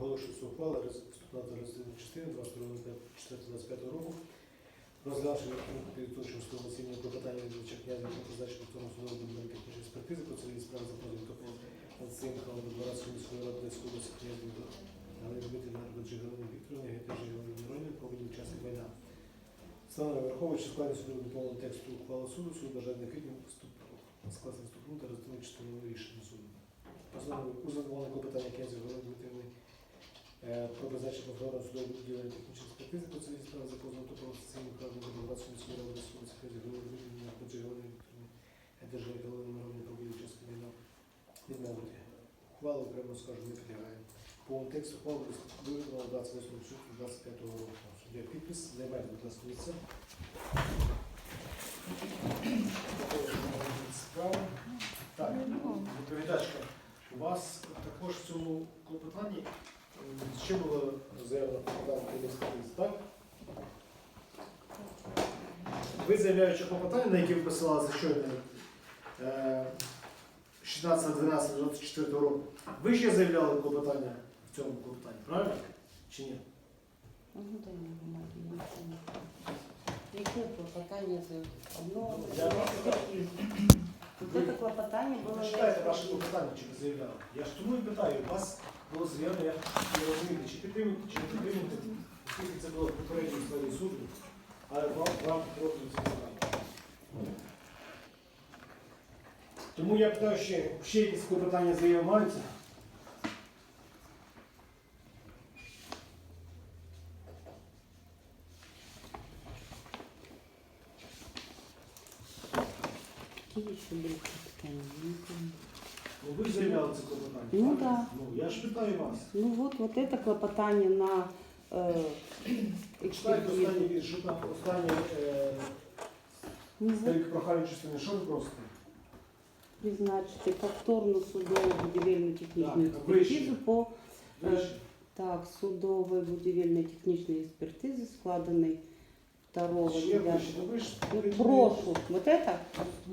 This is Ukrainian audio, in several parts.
Оголошується ухвала до розділу частини 22.04.25 року. Розглянувши судового засідання про питання відвідувача князя про призначення повторного судового будівельної технічної експертизи по цивільній справі за позовом до до Дворацької міської ради Одеської області князя до Галини Дмитрівни Арбаджи Галини Вікторовни, Гетежі Галини Миронівни по учасник майна. Встановлено враховуючи складні суду доповненого тексту ухвали суду, суд бажає вступ склад наступну та розділу частиною рішення суду. Постановлено у задоволеного питання князя Галини Дмитрівни Е, про призначення повторного судового технічної експертизи по цивільній справі за позовом до професійних прав до Донбасу міської ради Одеської Голови Дмитрівни Арбаджи Галини Вікторівни, Гетежі Галини Миронівни по виді учасник майна відмовити. Ухвалу окремо скажу не підлягає. По тексту ухвали визнано 28 червня 25 року. Суддя підпис. Займайте, будь ласка, місце. Так, відповідачка, у вас також в цьому клопотанні м, що було заявлено так? Ви заявляючи клопотання, на яке ви посилалися щойно, е, 16.12.24 року, ви ще заявляли клопотання в цьому клопотанні, правильно? Чи ні? Дай мне бумаги, я ничего не помню. Какое клопотание за одно? Я- Вот это. Читайте ваше клопотання, чи ви заявляли. Я ж тому і питаю, у вас було заявлено, я не розумію, чи підтримуєте, чи не підтримуєте, оскільки це було в попередній сфері суду, але вам, вам проти питання. Тому я питаю ще, ще якісь клопотання заяви маються? Клопотания? Я не помню. Ну ви заявляли це клопотання. Ну, правильно? да. Ну я ж питаю вас. Ну вот, вот это клопотание на э, Читайте экспертизу. останній вірш, що там останнє е, Ну вот, перед проханням частини, що ви просите? призначити повторну судову будівельну технічну Так, а вище? експертизу по Вище. так, судової будівельної технічної експертизи, складеної 2 Ще вище, ну ви ж Ну, ви- прошу. Вот это?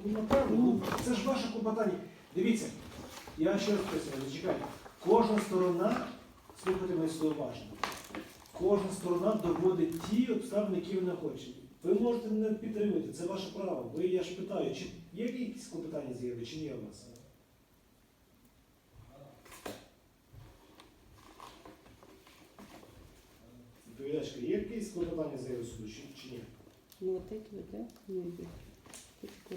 Ну, напевно, ну, це ж ваше клопотання. Дивіться, я ще раз просив, зачекайте. Кожна сторона, слухайте мене слово уважно, кожна сторона доводить ті обставини, які вона хоче. Ви можете не підтримати, це ваше право. Ви, я ж питаю, чи є якісь клопотання з'яви, чи ні у вас? Відповідачка, є якісь клопотання заяви суду, чи, чи ні? Ну вот эти вот, да? Ну, эти. Эти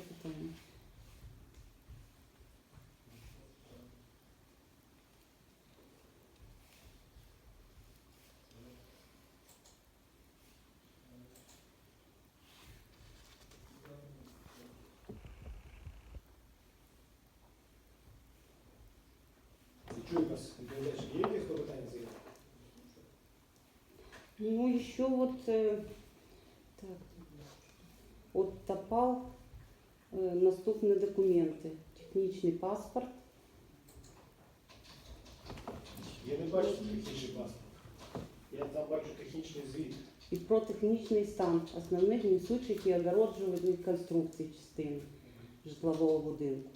Є якісь? Ну, еще вот, э, так, от ТОПАЛ э, наступні документи. Технічний паспорт. Я не бачу технічний паспорт. Я там бачу технічний звіт. І про технічний стан основних несучих і огороджувальних конструкцій частин житлового будинку.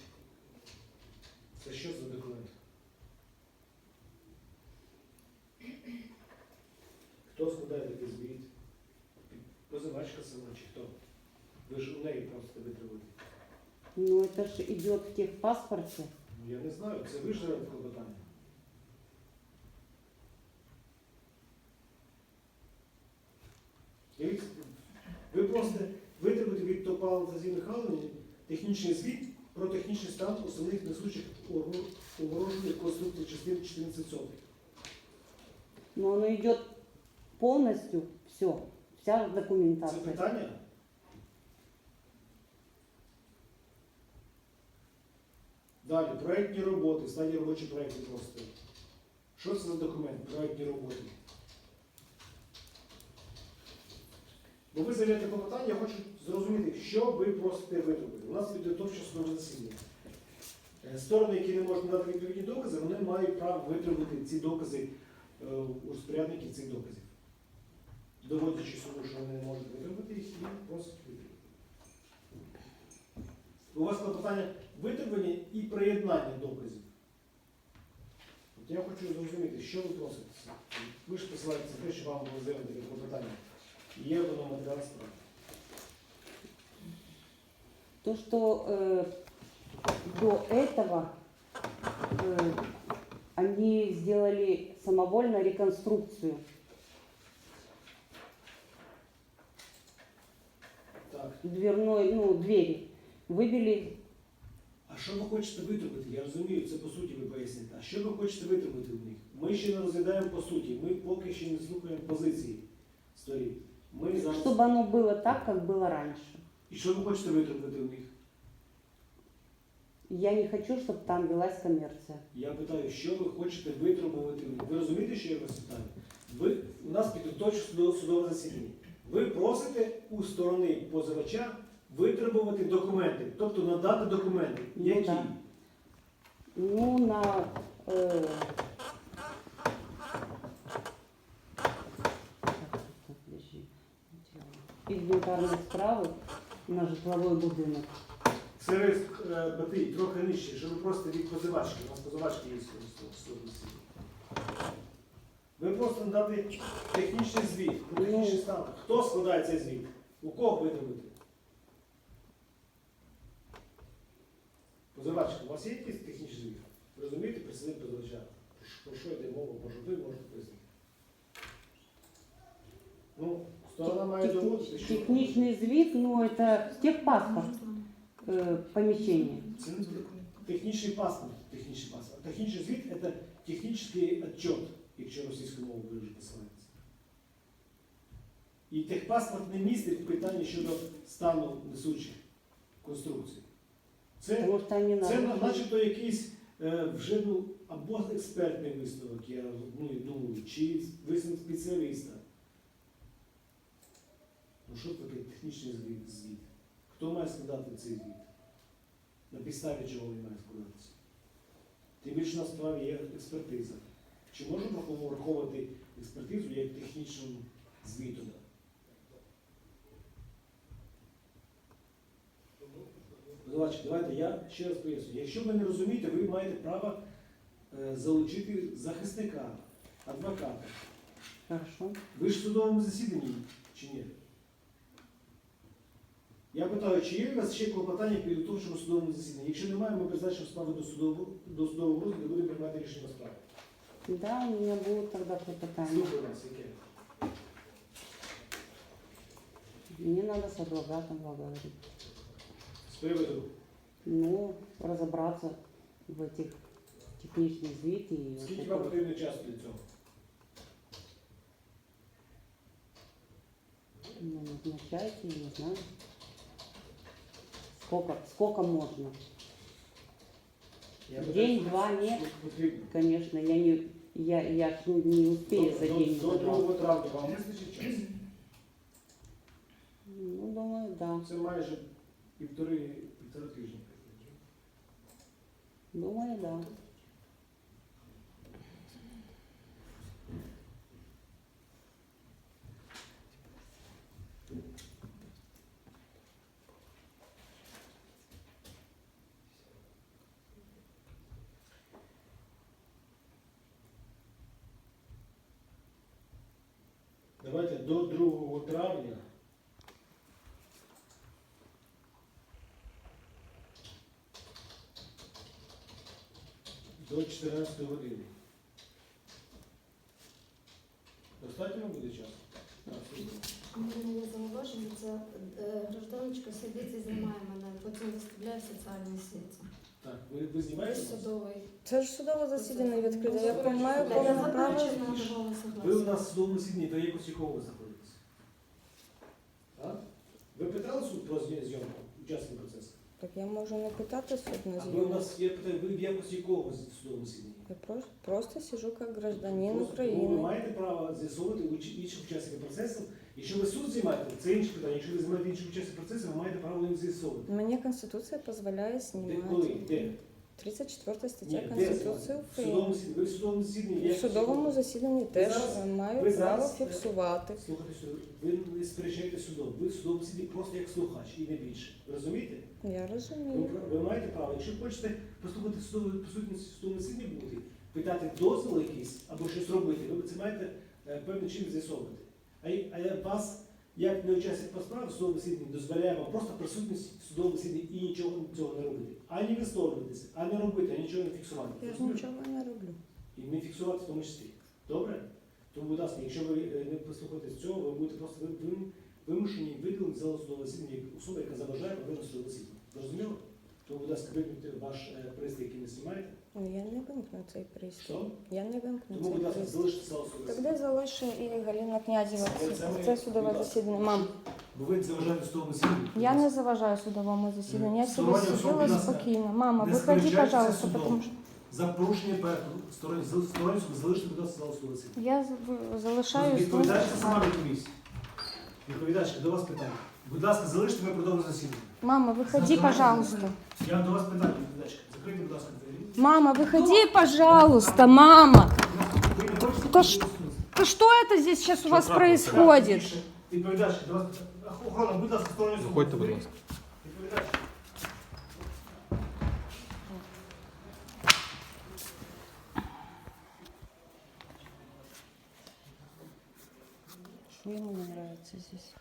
Це що за документ? Хто складає такий звіт? Позивачка сама чи хто? Ви ж у неї просто витримуєте. Ну, это же идет в техпаспорте. Ну я не знаю, це ви ж клопотання. Дивіться, Ви просто витримуєте від Топала Натазії Михайловни технічний звіт про технічний стан основних несучих огорожених конструкцій частин 14 сотих. Но оно идет полностью, все, вся документація. Це питання? Далі, проєктні роботи, стадії робочі проєкти просто. Що це за документ? Проєктні роботи. Бо ви заявляєте клопотання, я хочу зрозуміти, що ви просите виробити. У нас підготовче судове засідання. Е, Сторони, які не можуть надати відповідні докази, вони мають право витримати ці докази е, у розпорядників цих доказів. Доводячи суду, що вони не можуть витримати їх і просять витримати. У вас клопотання витримання і приєднання доказів. Я хочу зрозуміти, що ви просите. Ви ж посилаєтеся на те, що вам було заявлено таке клопотання. Є воно матеріал справи. То, что э, до этого э, они сделали самовольно реконструкцию. дверной, ну, двери. Выбили, А що ви хочете витримати? Я розумію, це по суті ви поясните. А що ви хочете витримати в них? Ми ще не розглядаємо по суті, ми поки ще не слухаємо позиції сторін. Ми зараз... чтобы оно было так, как было раньше. І що ви хочете витримати в них? Я не хочу, чтобы там велась коммерция. Я питаю, що ви хочете витримувати в них? Ви розумієте, що я вас питаю? Ви, у нас підготовче судове, судове засідання. Ви просите у сторони позивача витребувати документи, тобто надати документи. Ну, Які? Ну, на... так. Інвентарні справи на житловий будинок. Це е, Батий, трохи нижче, що ви просите від позивачки. У нас позивачки є судове засідання. Ви просто надати технічний звіт, про технічний стан. Хто складає цей звіт? У кого витребувати? Позивачка, у вас є якийсь технічний звіт? Розумієте, представник позивача? Про що- йде мова? Може ви можете пояснити? Ну, сторона має доводити, що... Технічний звіт, ну, это техпаспорт э, помещения. Це не технічний паспорт, технічний паспорт. Технічний звіт це технічний отчет, якщо російською мовою ви вже посилаєтеся. І техпаспорт не містить питання щодо стану несучих конструкцій. Це, це начебто якийсь е, вже ну, або експертний висновок, я ну, думаю, чи висновок спеціаліста. Ну що таке технічний звіт? звіт? Хто має складати цей звіт? На підставі чого він має складатися? Тим більше на справі є експертиза. Чи можемо враховувати експертизу як технічним звітом? Давайте, давайте я ще раз поясню. Якщо ви не розумієте, ви маєте право е, залучити захисника, адвоката. Хорошо. Ви ж в судовому засіданні чи ні? Я питаю, чи є у вас ще клопотання підготовчому судовому засіданні? Якщо немає, ми призначимо справу до судового, до судового розгляду і будемо приймати рішення по справі. Да, у меня будут тогда клопотания. Мне надо с адвокатом поговорить. З приводу Ну, разобраться в этих техничных звит и вот скільки вам потрібно часу для цього? Ну, назначайте, не знаю. Сколько, сколько можно? Я День, питаю, два, нет. Конечно, я не, я, я ж не- не успею за день. до 2 травня вам вистачить час? Ну, думаю, да. Це майже півтори, півтора тижні. Думаю, да. Давайте до 2 травня. До 14 години. Достатньо буде часу? У мене є зауваження, це е, гражданочка сидить і знімає мене, потім виставляє соціальні сіті. Так, ви, ви знімаєте? нас? Судовий. Це ж судове засідання відкрите. Я маю я повне заперечую, право. надавала Ви у согласие. нас в судовому засіданні, то якось якого ви знаходитесь? А? Ви питали суд про зйом- зйомку, учасник процесу? Так я можу не питати суд на А ви у зйомку. нас, я питаю, ви в якості якого ви в судовому засіданні? Я просто, просто сижу як гражданин Просто тому Ви України. маєте право з'ясовувати інших учасників процесу. Якщо ви суд знімаєте, це інше питання. Якщо ви знімаєте інших учасників процесу, ви маєте право їх з'ясовувати. Мені Конституція дозволяє Де, коли? знімати. Де? 34 стаття Ні, де Конституції України. засіданні. Ви в судовому засіданні. В як судовому засіданні теж зараз- е, маю ви право зараз, е, фіксувати. Слухайте сюди. Ви не сперечаєте судом. Ви в судовому засіданні просто як слухач і не більше. Ви розумієте? Я Ви, розумію. ви маєте право. Якщо хочете послухати судову присутність в судовому засіданні бути, питати дозвіл якийсь або щось робити, ви це маєте е, певним чином з'ясовувати. А, я вас, як не учасник по справі, судового засідання дозволяє вам просто присутність в судовому засіданні і нічого цього не робити. Ані висловлюватися, ані робити, ані нічого не фіксувати. Я ж нічого не роблю. І не фіксувати в тому числі. Добре? Тому, будь ласка, якщо ви е, не послухаєтесь цього, ви будете просто ви- ви- вимушені виділити залу судового засідання як особа, яка заважає проведення судового засідання. Зрозуміло? Тому, будь ласка, вимкніть ваш е, пристрій, який не знімаєте. Ну, Я не вимкну цей пристрій. Що? Я не вимкну Тому, цей будь ласка, пристрій. залиште судового. Тоді залише і Галина Князева. Це- це ми- Це судове будь ласка. засідання. Мам, Бо ви заважаєте судовому засіданню. я не заважаю судовому засіданню. Я Стороння особа, будь ласка, спокійно. Мама, не выходи, сперечайтеся пожалуйста, судом. потому что За порушення порядку сторонні сторонні особи залиште, будь ласка, залу судового засідання. я за- залишаю Відповідачка сама від комісії. Відповідачка, до вас питання. Будь ласка, залиште, ми продовжуємо засідання. Мама, выходи, Завтра пожалуйста. Я до вас питання, відповідачка. Закрийте, будь ласка, двері. Мама, выходи, пожалуйста, мама. Ви не хочете Та ж- Да что это здесь сейчас у вас происходит? Відповідачка, до вас питання. Охорона, будь ласка, сторонню особу. Виходьте, будь ласка. Відповідачка. Что ему не нравится здесь?